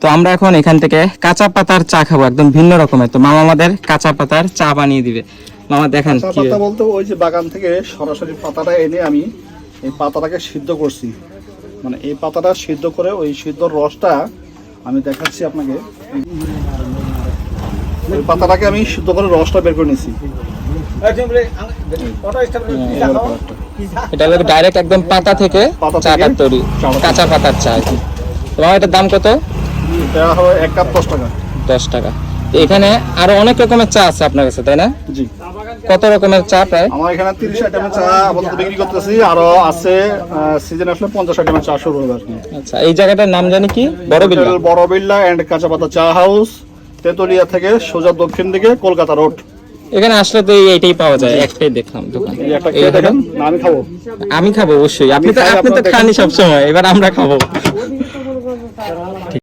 তো আমরা এখন এখান থেকে কাঁচা পাতার চা খাব একদম ভিন্ন রকমের। তো মামা আমাদের কাঁচা পাতার চা বানিয়ে দিবে। মামা দেখান পাতা বলতে ওই যে বাগান থেকে সরাসরি পাতাটা এনে আমি এই পাতাটাকে সিদ্ধ করছি। মানে এই পাতাটা সিদ্ধ করে ওই সিদ্ধ রসটা আমি দেখাচ্ছি আপনাকে। ওই পাতাটাকে আমি সিদ্ধ করে রসটা বের করে নিয়েছি। এটা হলো ডাইরেক্ট একদম পাতা থেকে পাতা চাটা তৈরি কাঁচা পাতার চা আর কি। এটার দাম কত? এটা এক কাপ দশ টাকা। দশ টাকা। এখানে আরও অনেক রকমের চা আছে আপনার কাছে তাই না? জি। কত রকমের চা প্রায়? আমার এখানে তিরিশ আইটেমের চা আপাতত বিক্রি করতেছি আরও আছে সিজন আসলে পঞ্চাশ আইটেমের চা শুরু হবে আচ্ছা এই জায়গাটার নাম জানি কি? বড় বিল্লা বড় বিল্লা এন্ড কাঁচা পাতা চা হাউস তেতুলিয়া থেকে সোজা দক্ষিণ দিকে কলকাতা রোড এখানে আসলে তো এইটাই পাওয়া যায় একটাই দেখলাম দোকান। আমি খাব। আমি খাব অবশ্যই। আপনি তো আপনি তো খানই সবসময় এবার আমরা খাব।